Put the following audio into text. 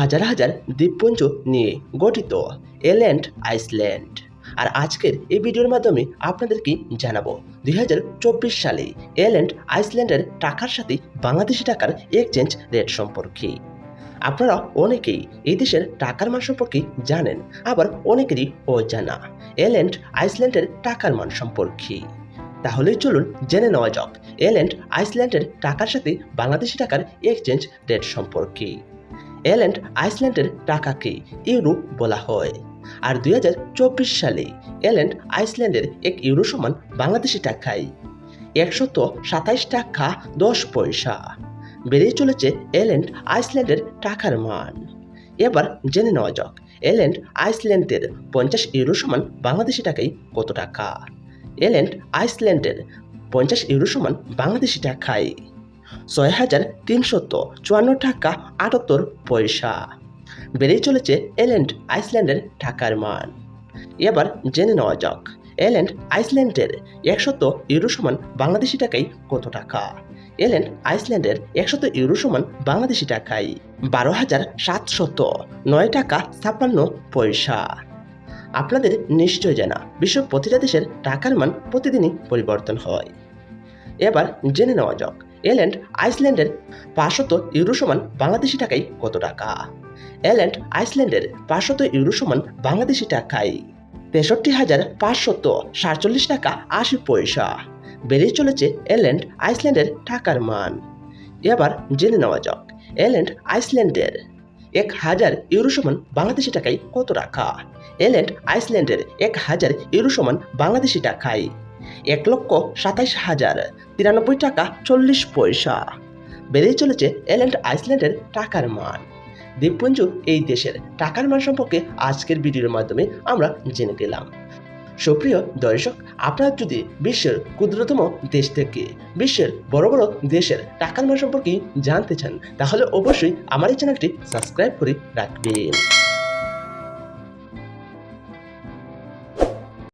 হাজার হাজার দ্বীপপুঞ্জ নিয়ে গঠিত এল্যান্ড আইসল্যান্ড। আর আজকের এই ভিডিওর মাধ্যমে আপনাদেরকে জানাব, দুই হাজার চব্বিশ সালে এল্যান্ড আইসল্যান্ডের টাকার সাথে বাংলাদেশি টাকার এক্সচেঞ্জ রেট সম্পর্কে। আপনারা অনেকেই এই দেশের টাকার মান সম্পর্কে জানেন, আবার অনেকেরই অজানা এল্যান্ড আইসল্যান্ডের টাকার মান সম্পর্কে। তাহলে চলুন জেনে নেওয়া যাক এল্যান্ড আইসল্যান্ডের টাকার সাথে বাংলাদেশি টাকার এক্সচেঞ্জ রেট সম্পর্কে। এল্যান্ড আইসল্যান্ডের টাকাকে ইউরো বলা হয়। আর দুই হাজার চব্বিশ সালে এল্যান্ড আইসল্যান্ডের এক ইউরো সমান বাংলাদেশি টাকায় একশত সাতাইশ টাকা দশ পয়সা। বেড়েই চলেছে এল্যান্ড আইসল্যান্ডের টাকার মান। এবার জেনে নেওয়া যাক এল্যান্ড আইসল্যান্ডের পঞ্চাশ ইউরো সমান বাংলাদেশি টাকায় কত টাকা? এল্যান্ড আইসল্যান্ডের পঞ্চাশ ইউরো সমান বাংলাদেশি টাকায়। ছয় হাজার তিনশত চুয়ান্ন টাকা আটাত্তর পয়সা। বেড়েই চলেছে এলেন্ড আইসল্যান্ডের টাকার মান। এবার জেনে নেওয়া যাক, এলেন্ড আইসল্যান্ডের একশত ইউরো সমান বাংলাদেশি টাকায় কত টাকা? এলেন্ড আইসল্যান্ডের একশত ইউরো সমান বাংলাদেশি টাকায় বারো হাজার সাতশত নয় টাকা ছাপ্পান্ন পয়সা। আপনাদের নিশ্চয় জানা বিশ্বের প্রতিটা দেশের টাকার মান প্রতিদিনই পরিবর্তন হয়। এবার জেনে নেওয়া যাক এল্যান্ড আইসল্যান্ডের পাঁচশত ইউরো সমান বাংলাদেশি টাকায় কত টাকা? এল্যান্ড আইসল্যান্ডের পাঁচশত ইউরো সমান বাংলাদেশি টাকায় তেষট্টি হাজার পাঁচশত সাতচল্লিশ টাকা আশি পয়সা। বেড়ে চলেছে এল্যান্ড আইসল্যান্ডের টাকার মান। এবার জেনে নেওয়া যাক এল্যান্ড আইসল্যান্ডের এক হাজার ইউরো সমান বাংলাদেশি টাকায় কত টাকা? এল্যান্ড আইসল্যান্ডের এক হাজার ইউরো সমান বাংলাদেশি টাকায় এক লক্ষ সাতাইশ হাজার তিরানব্বই টাকা চল্লিশ পয়সা। বেড়েই চলেছে এল্যান্ড আইসল্যান্ডের টাকার মান। দ্বীপপুঞ্জ এই দেশের টাকার মান সম্পর্কে আজকের ভিডিওর মাধ্যমে আমরা জেনে গেলাম সুপ্রিয় দর্শক, আপনারা যদি বিশ্বের ক্ষুদ্রতম দেশ থেকে বিশ্বের বড় বড় দেশের টাকার মান সম্পর্কে জানতে চান, তাহলে অবশ্যই আমার এই চ্যানেলটি সাবস্ক্রাইব করে রাখবেন।